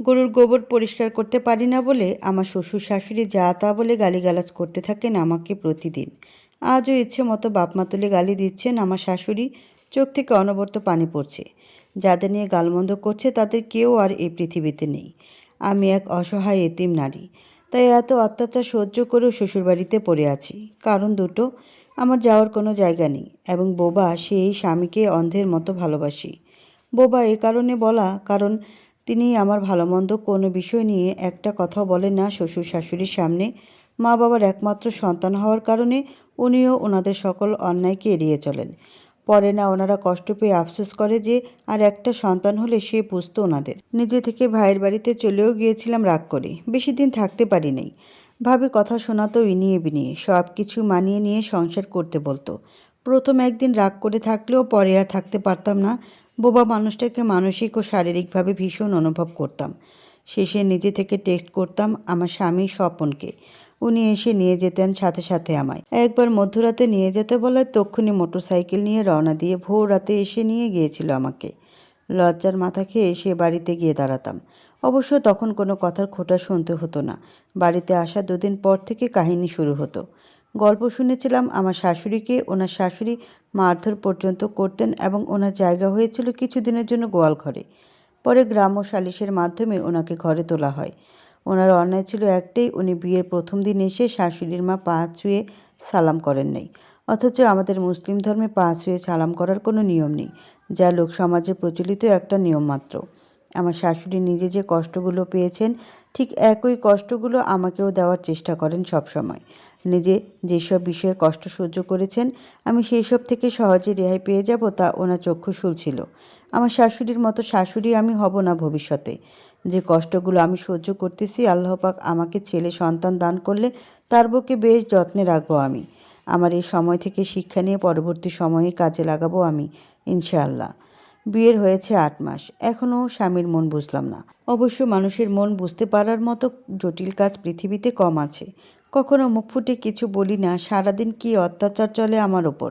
গরুর গোবর পরিষ্কার করতে পারি না বলে আমার শ্বশুর শাশুড়ি যা তা বলে গালিগালাজ করতে থাকেন আমাকে প্রতিদিন। আজও ইচ্ছে মতো বাপমা তুলে গালি দিচ্ছেন আমার শাশুড়ি। চোখ থেকে অনবরত পানি পড়ছে। যাদের নিয়ে গালমন্দ করছে তাদের কেউ আর এই পৃথিবীতে নেই। আমি এক অসহায় এতিম নারী। তাই এত অত্যাচার সহ্য করেও শ্বশুরবাড়িতে পড়ে আছি। কারণ দুটো, আমার যাওয়ার কোনো জায়গা নেই এবং বোবা সেই স্বামীকে অন্ধের মতো ভালোবাসি। বোবা এ কারণে বলা, কারণ তিনি আমার ভালো মন্দ কোনো বিষয় নিয়ে একটা কথাও বলেন না শ্বশুর শাশুড়ির সামনে। মা বাবার একমাত্র সন্তান হওয়ার কারণে উনিও ওনাদের সকল অন্যায়কে এড়িয়ে চলেন। পরে না ওনারা কষ্ট পেয়ে আফসোস করে যে আর একটা সন্তান হলে সে বুঝতো ওনাদের। নিজে থেকে ভাইয়ের বাড়িতে চলেও গিয়েছিলাম রাগ করে। বেশি দিন থাকতে পারি নাই। ভাবে কথা শোনাতো ইনিয়ে বিনিয়ে সব কিছু মানিয়ে নিয়ে সংসার করতে বলতো। প্রথম একদিন রাগ করে থাকলেও পরে আর থাকতে পারতাম না। বোবা মানুষটাকে মানসিক ও শারীরিকভাবে ভীষণ অনুভব করতাম। শেষে নিজে থেকে টেক্সট করতাম আমার স্বামী স্বপনকে। উনি এসে নিয়ে যেতেন সাথে সাথে আমায়। একবার মধ্যরাতে নিয়ে যেতে বলে তক্ষুনি মোটরসাইকেল নিয়ে রওনা দিয়ে ভোর রাতে এসে নিয়ে গিয়েছিল আমাকে। লজ্জার মাথা খেয়ে সে বাড়িতে গিয়ে দাঁড়াতাম। অবশ্য তখন কোনো কথার খোটা শুনতে হতো না। বাড়িতে আসা দুদিন পর থেকে কাহিনী শুরু হতো। গল্প শুনেছিলাম আমার শাশুড়িকে। ওনার শাশুড়ি মারধর পর্যন্ত করতেন এবং ওনার জায়গা হয়েছিল কিছুদিনের জন্য গোয়াল ঘরে পরে গ্রাম্য সালিশের মাধ্যমে ওনাকে ঘরে তোলা হয়। ওনার অন্যায় ছিল একটাই, উনি বিয়ের প্রথম দিন এসে শাশুড়ির মা পা ছুঁয়ে সালাম করেন নাই। অথচ আমাদের মুসলিম ধর্মে পা ছুঁয়ে সালাম করার কোনো নিয়ম নেই, যা লোক সমাজে প্রচলিত একটা নিয়ম মাত্র। আমার শাশুড়ি নিজে যে কষ্টগুলো পেয়েছেন, ঠিক একই কষ্টগুলো আমাকেও দেওয়ার চেষ্টা করেন সব সময় নিজে যেসব বিষয়ে কষ্ট সহ্য করেছেন, আমি সেই সব থেকে সহজে রেহাই পেয়ে যাব তা ওনার চক্ষুশূল ছিল আমার শাশুড়ির মতো শাশুড়ি আমি হব না ভবিষ্যতে। যে কষ্টগুলো আমি সহ্য করতেছি, আল্লাহ পাক আমাকে ছেলে সন্তান দান করলে তার বুকে বেশ যত্নে রাখব আমি। আমার এই সময় থেকে শিক্ষা নিয়ে পরবর্তী সময়ে কাজে লাগাবো আমি, ইনশাআল্লাহ। বিয়ের হয়েছে আট মাস এখনও স্বামীর মন বুঝলাম না। অবশ্য মানুষের মন বুঝতে পারার মতো জটিল কাজ পৃথিবীতে কম আছে। কখনো মুখ ফুটে কিছু বলি না, সারাদিন কি অত্যাচার চলে আমার ওপর?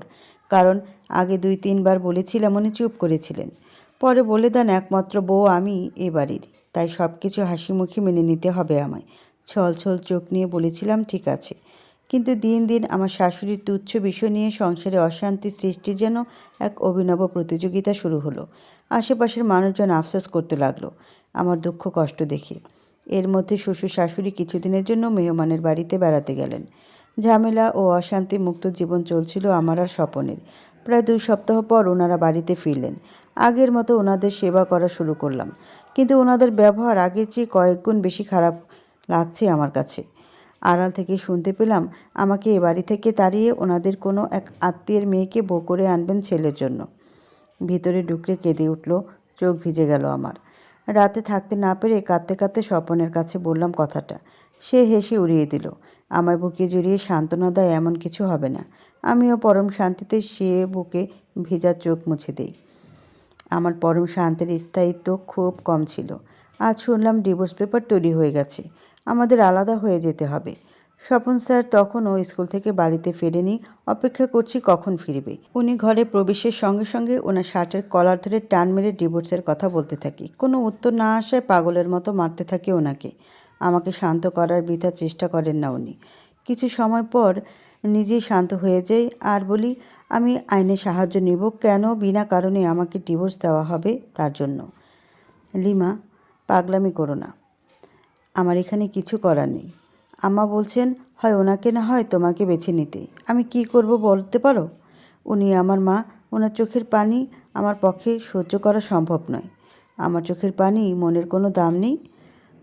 কারণ আগে দুই, তিনবার বলেছিলাম উনি চুপ করেছিলেন। পরে বলে দেন একমাত্র বউ আমি এ বাড়ির। তাই সব কিছু হাসি মুখে মেনে নিতে হবে আমায়। ছল ছল চোখ নিয়ে বলেছিলাম, ঠিক আছে। কিন্তু দিন দিন আমার শাশুড়ির তুচ্ছ বিষয় নিয়ে সংসারে অশান্তি সৃষ্টির যেন এক অভিনব প্রতিযোগিতা শুরু হলো। আশেপাশের মানুষজন আফসোস করতে লাগল। আমার দুঃখ কষ্ট দেখে। এর মধ্যে শ্বশুর শাশুড়ি কিছুদিনের জন্য মেহমানের বাড়িতে বেড়াতে গেলেন। ঝামেলা ও অশান্তি মুক্ত জীবন চলছিল আমার আর স্বপনের। প্রায় দুই সপ্তাহ পর ওনারা বাড়িতে ফিরলেন। আগের মতো ওনাদের সেবা করা শুরু করলাম। কিন্তু ওনাদের ব্যবহার আগের চেয়ে কয়েক গুণ বেশি খারাপ লাগছে আমার কাছে। আড়াল থেকে শুনতে পেলাম, আমাকে এ বাড়ি থেকে তাড়িয়ে ওনাদের কোনো এক আত্মীয়ের মেয়েকে বো করে আনবেন ছেলের জন্য। ভিতরে ঢুকলে কেঁদে উঠল, চোখ ভিজে গেল আমার। রাতে থাকতে না পেরে কাঁদতে কাঁদতে স্বপনের কাছে বললাম কথাটা। সে হেসে উড়িয়ে দিল। আমার বুকে জড়িয়ে সান্ত্বনা দেয় এমন কিছু হবে না। আমিও পরম শান্তিতে সে বুকে ভেজা চোখ মুছে দেই। আমার পরম শান্তির স্থায়িত্ব খুব কম ছিল। আজ শুনলাম ডিভোর্স পেপার তৈরি হয়ে গেছে। আমাদের আলাদা হয়ে যেতে হবে। স্বপন স্যার তখনও স্কুল থেকে বাড়িতে ফেরেনি। অপেক্ষা করছি কখন ফিরবে। উনি ঘরে প্রবেশের সঙ্গে সঙ্গে ওনার শার্টের কলার ধরে টান মেরে ডিভোর্সের কথা বলতে থাকি। কোনো উত্তর না আসায় পাগলের মতো মারতে থাকে ওনাকে। আমাকে শান্ত করার বৃথা চেষ্টা করেন না উনি। কিছু সময় পর নিজেই শান্ত হয়ে যাই আর বলি, আমি আইনে সাহায্য নিব। কেন বিনা কারণে আমাকে ডিভোর্স দেওয়া হবে তার জন্য? লিমা, পাগলামি করো না। আমার এখানে কিছু করার নেই। আম্মা বলছেন, হয় ওনাকে না হয় তোমাকে বেছে নিতে। আমি কি করব বলতে পারো? উনি আমার মা, ওনার চোখের পানি আমার পক্ষে সহ্য করা সম্ভব নয়। আমার চোখের পানি, মনের কোনো দাম নেই।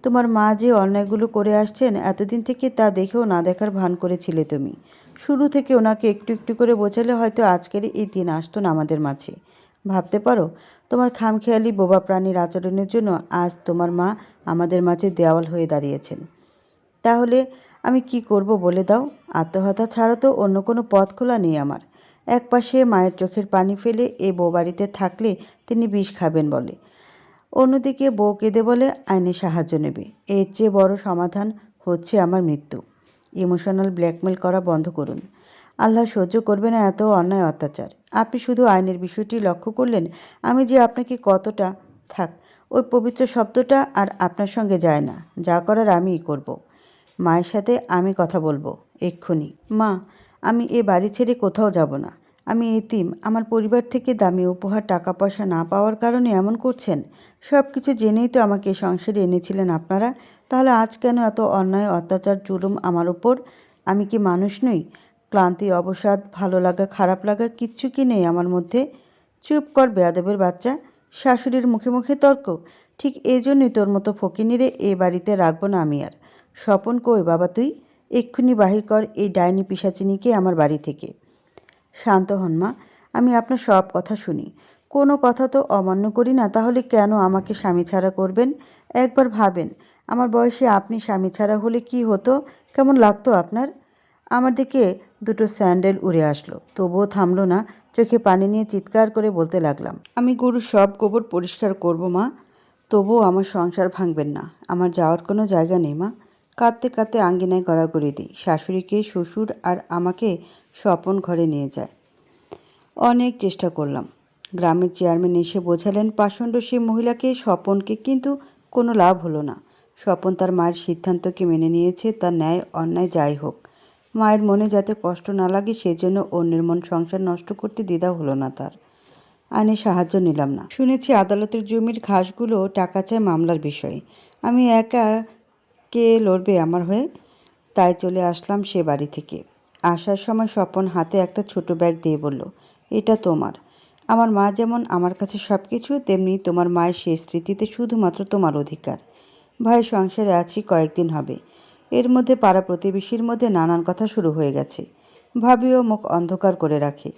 তোমার মা যে অন্যায়গুলো করে আসছেন, এতদিন থেকে তা দেখেও না দেখার ভান করেছিলে তুমি। শুরু থেকে ওনাকে একটু একটু করে বোঝালে হয়তো আজকের এই দিন আসতো না আমাদের মাঝে। ভাবতে পারো, তোমার খামখেয়ালি বোবা প্রাণীর আচরণের জন্য আজ তোমার মা আমাদের মাঝে দেওয়াল হয়ে দাঁড়িয়েছেন। তাহলে আমি কি করব বলে দাও। আত্মহত্যা ছাড়া তো অন্য কোনো পথ খোলা নেই আমার। এক পাশে মায়ের চোখের পানি ফেলে এ বউ বাড়িতে থাকলে তিনি বিষ খাবেন বলে। অন্যদিকে বউ কেঁদে বলে আইনে সাহায্য নেবে। এর চেয়ে বড় সমাধান হচ্ছে আমার মৃত্যু। ইমোশনাল ব্ল্যাকমেল করা বন্ধ করুন। আল্লাহ সহ্য করবে না এত অন্যায় অত্যাচার। আপনি শুধু আইনের বিষয়টি লক্ষ্য করলেন। আমি যে আপনাকে কতটা, থাক, ওই পবিত্র শব্দটা আর আপনার সঙ্গে যায় না। যা করার আমিই করব। মায়ের সাথে আমি কথা বলব, এক্ষুনি। মা, আমি এ বাড়ি ছেড়ে কোথাও যাব না। আমি এতিম, আমার পরিবার থেকে দামি উপহার টাকা পয়সা না পাওয়ার কারণে এমন করছেন। সব কিছু জেনেই তো আমাকে সংসারে এনেছিলেন আপনারা। তাহলে আজ কেন এত অন্যায়, অত্যাচার, জুলুম আমার উপর? আমি কি মানুষ নই? ক্লান্তি, অবসাদ, ভালো লাগা, খারাপ লাগা কিচ্ছু কি নেই আমার মধ্যে? চুপ কর বেয়াদবের বাচ্চা। শাশুড়ির মুখে মুখে তর্ক। ঠিক এই জন্যই তোর মতো ফকিনিরে এ বাড়িতে রাখব না আমি আর। স্বপন কই, বাবা তুই? এক্ষুনি বাহির কর এই ডাইনি পিসাচিনিকে আমার বাড়ি থেকে। শান্ত হন মা, আমি আপনার সব কথা শুনি। কোনো কথা তো অমান্য করি না, তাহলে কেন আমাকে স্বামী ছাড়া করবেন? একবার ভাবেন, আমার বয়সে আপনি স্বামী ছাড়া হলে কি হতো? কেমন লাগতো আপনার? আমার দিকে দুটো স্যান্ডেল উড়ে আসলো, তবুও থামলো না, চোখে পানি নিয়ে চিৎকার করে বলতে লাগলাম, আমি গরুর সব গোবর পরিষ্কার করব মা, তবুও আমার সংসার ভাঙবেন না, আমার যাওয়ার কোনো জায়গা নেই মা। কাঁদতে কাঁদতে আঙ্গিনায় গড়াগড়ি দিই। শাশুড়িকে, শ্বশুর আর আমাকে স্বপন ঘরে নিয়ে যায়। অনেক চেষ্টা করলাম। গ্রামের চেয়ারম্যান এসে বোঝালেন, পাষণ্ড সেই মহিলাকে, স্বপনকে কিন্তু কোনো লাভ হলো না। স্বপন তার মায়ের সিদ্ধান্তকে মেনে নিয়েছে, তার ন্যায় অন্যায় যাই হোক। মায়ের মনে যাতে কষ্ট না লাগে, সেজন্য অন্যের মন সংসার নষ্ট করতে দ্বিধা হলো না তার। আইনে সাহায্য নিলাম না। শুনেছি আদালতের জমির ঘাসগুলো টাকা চায় মামলার বিষয়ে। আমি একা কে লড়বে আমার হয়ে? তাই চলে আসলাম সে বাড়ি থেকে। আসার সময় স্বপন হাতে একটা ছোট ব্যাগ দিয়ে বলল, এটা তোমার। আমার মা যেমন আমার কাছে সব কিছু তেমনি তোমার মায়ের শেষ স্মৃতিতে শুধুমাত্র তোমার অধিকার। ভাই, সংসারে আছি, কয়েকদিন হবে। এর মধ্যে পাড়া প্রতিবেশীর মধ্যে নানান কথা শুরু হয়ে গেছে। ভাবিও মুখ অন্ধকার করে রাখে।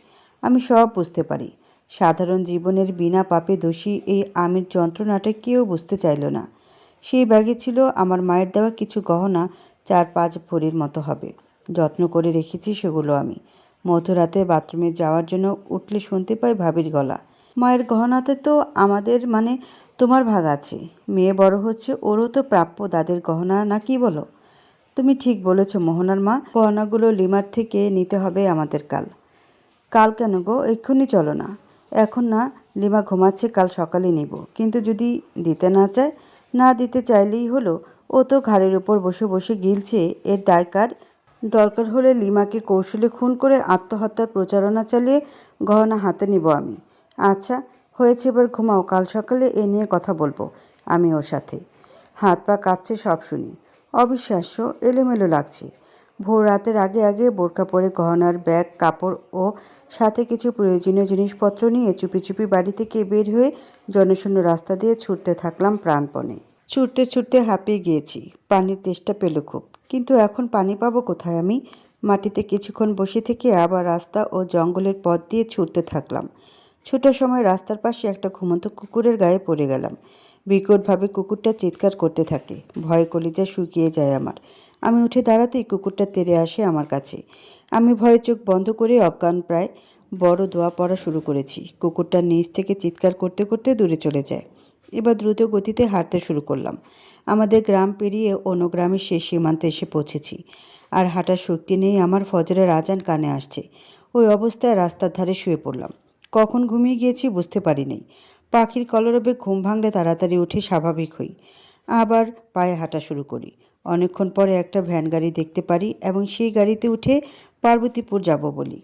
আমি সব বুঝতে পারি। সাধারণ জীবনের বিনা পাপে দোষী এই আমির যন্ত্রণাটা কেউ বুঝতে চাইল না। সেই ব্যাগে ছিল আমার মায়ের দেওয়া কিছু গহনা চার পাঁচ ভরির মতো হবে। যত্ন করে রেখেছি সেগুলো আমি। মধ্যরাতে বাথরুমে যাওয়ার জন্য উঠলে শুনতে পাই ভাবির গলা। মায়ের গহনাতে তো আমাদের মানে তোমার ভাগ আছে। মেয়ে বড় হচ্ছে, ওরও তো প্রাপ্য দাদের গহনা না কি বলো? তুমি ঠিক বলেছ মোহনার মা, গহনাগুলো লিমার থেকে নিতে হবে আমাদের কাল। কাল কেন গো? এক্ষুনি চলো না। এখন না, লিমা ঘুমাচ্ছে, কাল সকালে নিব। কিন্তু যদি দিতে না চায় না দিতে চাইলেই হলো, ও তো ঘাড়ের ওপর বসে বসে গিলছে। এর দায়কার দরকার হলে লিমাকে কৌশলে খুন করে আত্মহত্যার প্রচারণা চালিয়ে গহনা হাতে নিব আমি। আচ্ছা হয়েছে এবার ঘুমাও, কাল সকালে এ নিয়ে কথা বলব আমি ওর সাথে। হাত পা কাঁপছে সব শুনি। অবিশ্বাস্য, এলোমেলো লাগছে। ভোর রাতের আগে আগে বোরকা পরে গহনার ব্যাগ, কাপড় ও সাথে কিছু প্রয়োজনীয় জিনিসপত্র নিয়ে চুপি চুপি বাড়ি থেকে বের হয়ে জনশূন্য রাস্তা দিয়ে ছুটতে থাকলাম প্রাণপণে। ছুটতে ছুটতে হাঁপিয়ে গিয়েছি। পানির তেষ্টা পেল খুব। কিন্তু এখন পানি পাবো কোথায় আমি? মাটিতে কিছুক্ষণ বসে থেকে আবার রাস্তা ও জঙ্গলের পথ দিয়ে ছুটতে থাকলাম। ছোটার সময় রাস্তার পাশে একটা ঘুমন্ত কুকুরের গায়ে পড়ে গেলাম। বিকটভাবে কুকুরটা চিৎকার করতে থাকে। ভয়ে কলিজা শুকিয়ে যায় আমার। আমি উঠে দাঁড়াতেই কুকুরটা তেড়ে আসে আমার কাছে। আমি ভয়ে চোখ বন্ধ করে অজ্ঞান প্রায় বড় দোয়া পড়া শুরু করেছি। কুকুরটা নিচ থেকে চিৎকার করতে করতে দূরে চলে যায়। এবার দ্রুত গতিতে হাঁটতে শুরু করলাম। আমাদের গ্রাম পেরিয়ে অন্য গ্রামের শেষ সীমান্তে এসে পৌঁছেছি। আর হাঁটার শক্তি নেই আমার ফজরের আজান কানে আসছে। ওই অবস্থায় রাস্তার ধারে শুয়ে পড়লাম। কখন ঘুমিয়ে গিয়েছি বুঝতে পারিনি। পাখির কলরবে ঘুম ভাঙলে তাড়াতাড়ি উঠে স্বাভাবিক হই। আবার পায়ে হাঁটা শুরু করি। অনেকক্ষণ পরে একটা ভ্যান গাড়ি দেখতে পারি এবং সেই গাড়িতে উঠে পার্বতীপুর যাব বলি।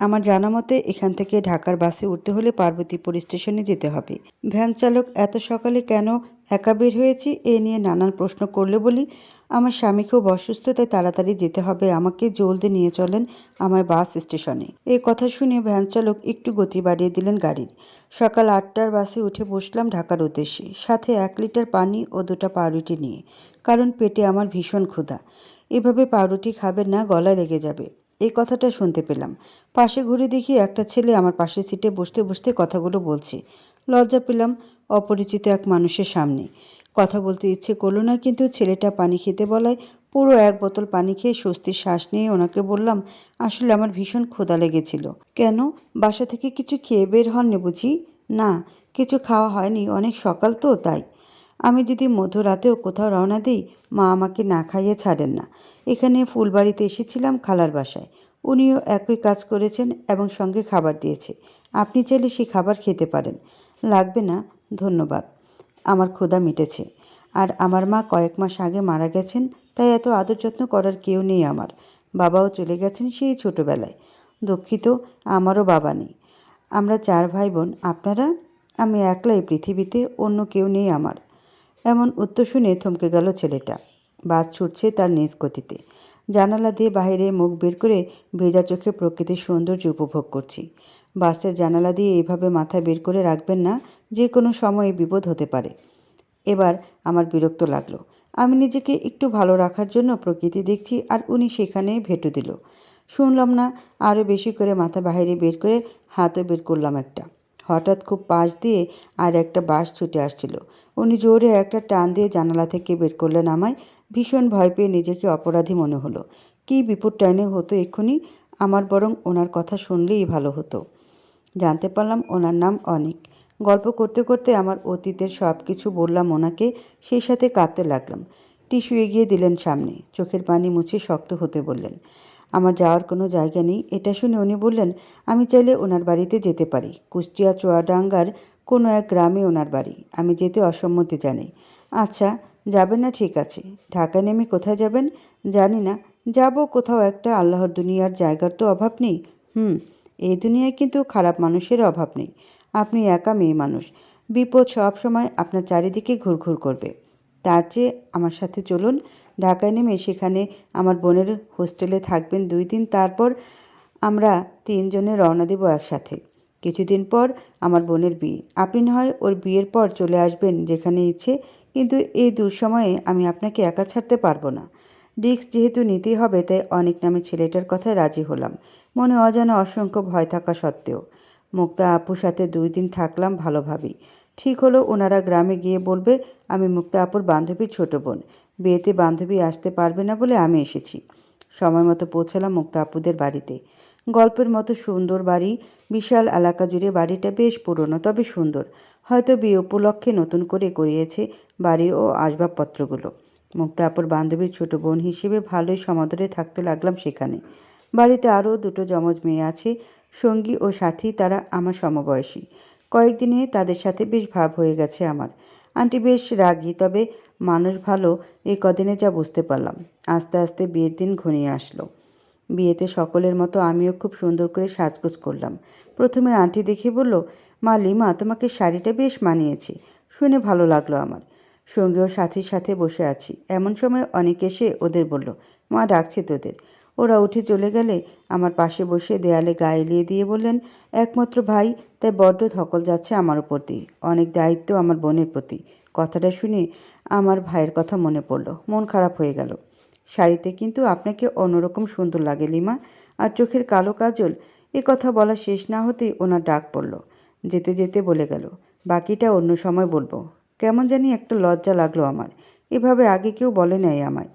আমার জানা মতে, এখান থেকে ঢাকার বাসে উঠতে হলে পার্বতীপুর স্টেশনে যেতে হবে। ভ্যান চালক, এত সকালে কেন একা বের হয়েছি? এ নিয়ে নানান প্রশ্ন করলে বলি, আমার স্বামী খুব অসুস্থ, তাই তাড়াতাড়ি যেতে হবে। আমাকে জলদি নিয়ে চলেন আমার বাস স্টেশনে। এই কথা শুনে ভ্যান চালক একটু গতি বাড়িয়ে দিলেন গাড়ির। সকাল আটটার বাসে উঠে বসলাম ঢাকার উদ্দেশ্যে, সাথে এক লিটার পানি ও দুটা পাউরুটি নিয়ে। কারণ পেটে আমার ভীষণ ক্ষুধা। এভাবে পাউরুটি খাবেন না, গলায় লেগে যাবে। এই কথাটা শুনতে পেলাম। পাশে ঘুরে দেখি একটা ছেলে আমার পাশের সিটে বসতে বসতে কথাগুলো বলছে। লজ্জা পেলাম অপরিচিত এক মানুষের সামনে। কথা বলতে ইচ্ছে করল না, কিন্তু ছেলেটা পানি খেতে বলায় পুরো এক বোতল পানি খেয়ে স্বস্তির শ্বাস নিয়ে ওনাকে বললাম, আসলে আমার ভীষণ ক্ষুধা লেগেছিল। কেন? বাসা থেকে কিছু খেয়ে বের হননি বুঝি? না, কিছু খাওয়া হয়নি, অনেক সকাল তো, তাই। আমি যদি মধ্যরাতেও কোথাও রওনা দিই, মা আমাকে না খাইয়ে ছাড়েন না। এখানে ফুলবাড়িতে এসেছিলাম খালার বাসায়। উনিও একই কাজ করেছেন এবং সঙ্গে খাবার দিয়েছে। আপনি চাইলে সেই খাবার খেতে পারেন। লাগবে না, ধন্যবাদ। আমার ক্ষুধা মিটেছে। আর আমার মা কয়েক মাস আগে মারা গেছেন, তাই এত আদর যত্ন করার কেউ নেই আমার। বাবাও চলে গেছেন সেই ছোটোবেলায়। দুঃখিত, আমারও বাবা নেই। আমরা চার ভাই বোন, আপনারা? আমি একলাই পৃথিবীতে অন্য কেউ নেই আমার। এমন উত্তর শুনে থমকে গেল ছেলেটা। বাস ছুটছে তার নিজ গতিতে। জানালা দিয়ে বাইরে মুখ বের করে ভেজা চোখে প্রকৃতির সৌন্দর্য উপভোগ করছি। বাসের জানালা দিয়ে এইভাবে মাথা বের করে রাখবেন না, যে কোনো সময়ে বিপদ হতে পারে। এবার আমার বিরক্ত লাগল। আমি নিজেকে একটু ভালো রাখার জন্য প্রকৃতি দেখছি আর উনি সেখানে ভেটু দিল। শুনলাম না, আরও বেশি করে মাথা বাইরে বের করে হাতও বের করলাম একটা। হঠাৎ খুব পাশ দিয়ে আর একটা বাস ছুটে আসছিল। উনি জোরে একটা টান দিয়ে জানালা থেকে বের করলেন আমায়। ভীষণ ভয় পেয়ে নিজেকে অপরাধী মনে হলো। কী বিপদ টাইনে হতো এক্ষুনি? আমার বরং ওনার কথা শুনলেই ভালো হতো। জানতে পারলাম ওনার নাম অনিক। গল্প করতে করতে আমার অতীতের সব কিছু বললাম ওনাকে, সেই সাথে কাঁদতে লাগলাম। টিস্যু এগিয়ে দিলেন সামনে। চোখের পানি মুছে শক্ত হতে বললেন, আমার যাওয়ার কোনো জায়গা নেই? এটা শুনে উনি বললেন, আমি চাইলে ওনার বাড়িতে যেতে পারি। কুষ্টিয়া চুয়াডাঙ্গার কোনো এক গ্রামে ওনার বাড়ি। আমি যেতে অসম্মতি জানাই। আচ্ছা যাবেন না ঠিক আছে। ঢাকায় নেমে কোথায় যাবেন? জানি না। যাব কোথাও একটা আল্লাহর দুনিয়ার জায়গার তো অভাব নেই। হুম, এই দুনিয়ায় কিন্তু খারাপ মানুষের অভাব নেই। আপনি একা মেয়ে মানুষ। বিপদ সব সময় আপনার চারিদিকে ঘুরঘুর করবে। তার চেয়ে আমার সাথে চলুন। ঢাকায় নেমে সেখানে আমার বোনের হোস্টেলে থাকবেন দুই দিন। তারপর আমরা তিনজনে রওনা দেব একসাথে। কিছুদিন পর আমার বোনের বিয়ে। আপনি হয় ওর বিয়ের পর চলে আসবেন যেখানে ইচ্ছে, কিন্তু এই দুঃসময়ে আমি আপনাকে একা ছাড়তে পারব না। রিক্স যেহেতু নিতেই হবে, তাই অনেক নামে ছেলেটার কথায় রাজি হলাম। মনে অজানা অসংখ্য ভয় থাকা সত্ত্বেও। মুক্তা আপুর সাথে দুই দিন থাকলাম ভালোভাবেই। ঠিক হলো ওনারা গ্রামে গিয়ে বলবে, আমি মুক্তা আপুর বান্ধবীর ছোট বোন। বিয়েতে বান্ধবী আসতে পারবে না বলে আমি এসেছি। সময় মতো পৌঁছালাম মুক্তা আপুদের বাড়িতে। গল্পের মতো সুন্দর বাড়ি, বিশাল এলাকা জুড়ে বাড়িটা বেশ পুরনো, তবে সুন্দর। হয়তো বিয়ে উপলক্ষে নতুন করে করিয়েছে বাড়ি ও আসবাবপত্রগুলো। মুক্তা আপুর বান্ধবীর ছোট বোন হিসেবে ভালোই সমাদরে থাকতে লাগলাম সেখানে। বাড়িতে আরও দুটো যমজ মেয়ে আছে, সঙ্গী ও সাথী, তারা আমার সমবয়সী। কয়েকদিনে তাদের সাথে বেশ ভাব হয়ে গেছে আমার। আন্টি বেশ রাগী, তবে মানুষ ভালো এই কদিনে যা বুঝতে পারলাম। আস্তে আস্তে বিয়ের দিন ঘনিয়ে আসলো। বিয়েতে সকলের মতো আমিও খুব সুন্দর করে সাজগোজ করলাম। প্রথমে আন্টি দেখে বলল মা লিমা তোমাকে শাড়িটা বেশ মানিয়েছে, শুনে ভালো লাগল আমার সঙ্গী ও সাথীর সাথে বসে আছি। এমন সময় অনেক এসে ওদের বলল, মা, ডাকছে তোদের ওরা উঠে চলে গেলে আমার পাশে বসে দেয়ালে গায়ে এলিয়ে দিয়ে বললেন, একমাত্র ভাই, তাই বড্ড ধকল যাচ্ছে আমার উপর দিয়ে। অনেক দায়িত্ব আমার বোনের প্রতি। কথাটা শুনে আমার ভাইয়ের কথা মনে পড়ল। মন খারাপ হয়ে গেল। শাড়িতে কিন্তু আপনাকে অন্যরকম সুন্দর লাগে, লিমা। আর চোখের কালো কাজল, এ কথা বলা শেষ না হতেই ওনার ডাক পড়ল। যেতে যেতে বলে গেল, বাকিটা অন্য সময় বলব। কেমন জানি একটা লজ্জা লাগল আমার। এভাবে আগে কেউ বলে নাই আমায়।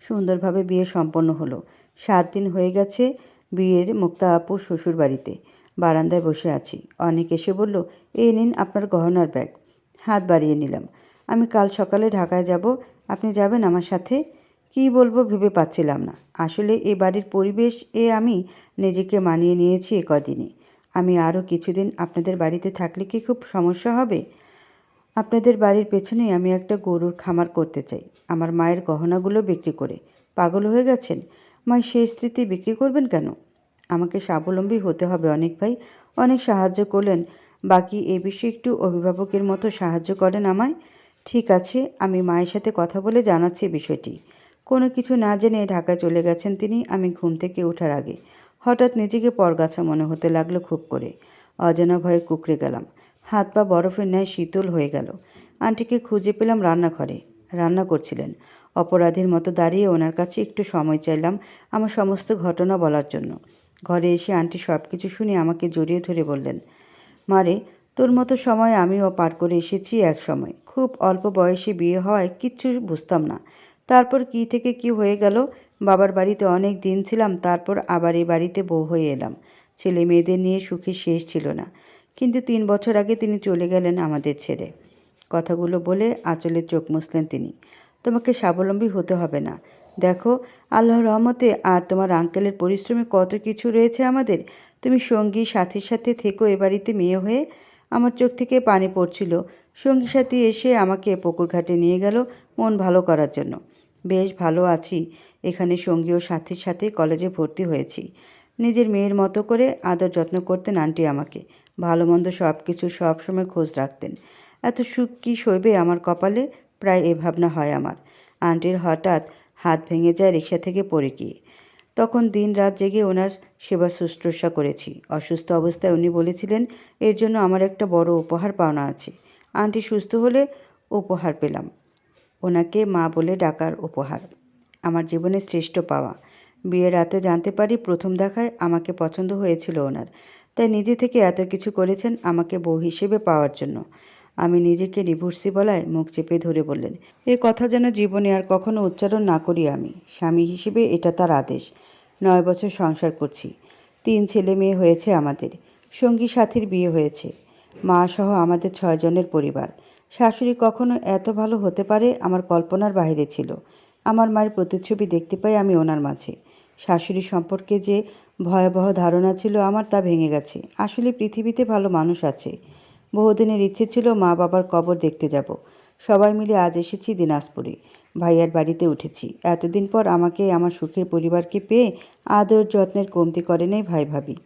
সুন্দরভাবে বিয়ে সম্পন্ন হলো। সাত দিন হয়ে গেছে বিয়ের মুক্তা আপু শ্বশুর বাড়িতে বারান্দায় বসে আছি। অনেক এসে বলল, এই নিন আপনার গহনার ব্যাগ। হাত বাড়িয়ে নিলাম। আমি কাল সকালে ঢাকায় যাব। আপনি যাবেন আমার সাথে? কি বলব ভেবে পাচ্ছিলাম না। আসলে এ বাড়ির পরিবেশ, এ আমি নিজেকে মানিয়ে নিয়েছি এ কদিনে। আমি আরও কিছুদিন আপনাদের বাড়িতে থাকলে কি খুব সমস্যা হবে? আপনাদের বাড়ির পেছনেই আমি একটা গরুর খামার করতে চাই। আমার মায়ের গহনাগুলো বিক্রি করে। পাগল হয়ে গেছেন? মায়ের শেষ স্মৃতি বিক্রি করবেন কেন? আমাকে স্বাবলম্বী হতে হবে অনেক ভাই। অনেক সাহায্য করলেন। বাকি এ বিষয়ে একটু অভিভাবকের মতো সাহায্য করেন আমায়। ঠিক আছে, আমি মায়ের সাথে কথা বলে জানাচ্ছি বিষয়টি। কোনো কিছু না জেনে ঢাকা চলে গেছেন তিনি, আমি ঘুম থেকে ওঠার আগে। হঠাৎ নিজেকে পরগাছা মনে হতে লাগল খুব করে। অজানা ভয়ে কুকড়ে গেলাম। হাত পা বরফের ন্যায় শীতল হয়ে গেল। আন্টিকে খুঁজে পেলাম রান্নাঘরে। রান্না করছিলেন। অপরাধীর মতো দাঁড়িয়ে ওনার কাছে একটু সময় চাইলাম আমার সমস্ত ঘটনা বলার জন্য। ঘরে এসে আন্টি সব কিছু শুনে আমাকে জড়িয়ে ধরে বললেন মারে তোর মতো সময় আমিও পার করে এসেছি এক সময়। খুব অল্প বয়সে বিয়ে হওয়ায় কিচ্ছু বুঝতাম না। তারপর কি থেকে কি হয়ে গেল? বাবার বাড়িতে অনেক দিন ছিলাম, তারপর আবার এই বাড়িতে বউ হয়ে এলাম। ছেলে মেয়েদের নিয়ে সুখে শেষ ছিল না। কিন্তু তিন বছর আগে তিনি চলে গেলেন আমাদের ছেড়ে। কথাগুলো বলে আঁচলের চোখ মুছলেন তিনি। তোমাকে স্বাবলম্বী হতে হবে না। দেখো আল্লাহ রহমতে আর তোমার আঙ্কেলের পরিশ্রমে কত কিছু রয়েছে আমাদের। তুমি সঙ্গী সাথে সাথে থেকো এ বাড়িতে মেয়ে হয়ে। আমার চোখ থেকে পানি পড়ছিল। সঙ্গী সাথী এসে আমাকে পুকুর ঘাটে নিয়ে গেল মন ভালো করার জন্য। বেশ ভালো আছি। এখানে সঙ্গী ও সাথীর সাথে কলেজে ভর্তি হয়েছি। নিজের মেয়ের মতো করে আদর যত্ন করতেন আন্টি আমাকে। ভালো মন্দ সব কিছু সবসময় খোঁজ রাখতেন। এত সুখ কি সইবে আমার কপালে? প্রায় এ ভাবনা হয় আমার। আন্টির হঠাৎ হাত ভেঙে যায় রিক্সা থেকে পড়ে গিয়ে। তখন দিন রাত জেগে ওনার সেবা শুশ্রূষা করেছি। অসুস্থ অবস্থায় উনি বলেছিলেন, এর জন্য আমার একটা বড় উপহার পাওনা আছে। আন্টি সুস্থ হলে উপহার পেলাম। ওনাকে মা বলে ডাকার উপহার। আমার জীবনে শ্রেষ্ঠ পাওয়া। বিয়ের রাতে জানতে পারি প্রথম দেখায় আমাকে পছন্দ হয়েছিল ওনার। তাই নিজে থেকে এত কিছু করেছেন আমাকে বউ হিসেবে পাওয়ার জন্য। আমি নিজেকে ডিভোর্সি বলায় মুখ চেপে ধরে বললেন, এ কথা যেন জীবনে আর কখনো উচ্চারণ না করি আমি। স্বামী হিসেবে এটা তার আদেশ। নয় বছর সংসার করছি। তিন ছেলে মেয়ে হয়েছে আমাদের। সঙ্গী সাথীর বিয়ে হয়েছে। মা সহ আমাদের ছয়জনের পরিবার। শাশুড়ি কখনো এত ভালো হতে পারে আমার কল্পনার বাইরে ছিল। আমার মায়ের প্রতিচ্ছবি দেখতে পাই আমি ওনার মাঝে। শাশুড়ি সম্পর্কে যে ভয়াবহ ধারণা ছিল আমার তা ভেঙে গেছে। আসলে পৃথিবীতে ভালো মানুষ আছে। বহুদিনের ইচ্ছে ছিল মা বাবার কবর দেখতে যাব। সবাই মিলে আজ এসেছি দিনাজপুরে। ভাইয়ার বাড়িতে উঠেছি। এতদিন পর আমাকে, আমার সুখের পরিবারকে পেয়ে আদর যত্নের কমতি করে নেই ভাই ভাবি।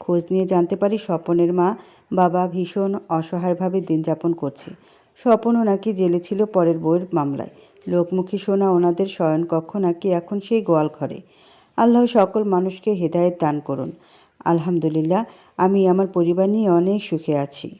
খোঁজ নিয়ে জানতে পারি স্বপনের মা বাবা ভীষণ অসহায়ভাবে দিন যাপন করছে। স্বপনও নাকি জেলে ছিল পরের বউয়ের মামলায়। লোকমুখী শোনা ওনাদের শয়নকক্ষ নাকি এখন সেই গোয়াল ঘরে। আল্লাহ সকল মানুষকে হেদায়েত দান করুন। আলহামদুলিল্লাহ, আমি আমার পরিবার নিয়ে অনেক সুখে আছি।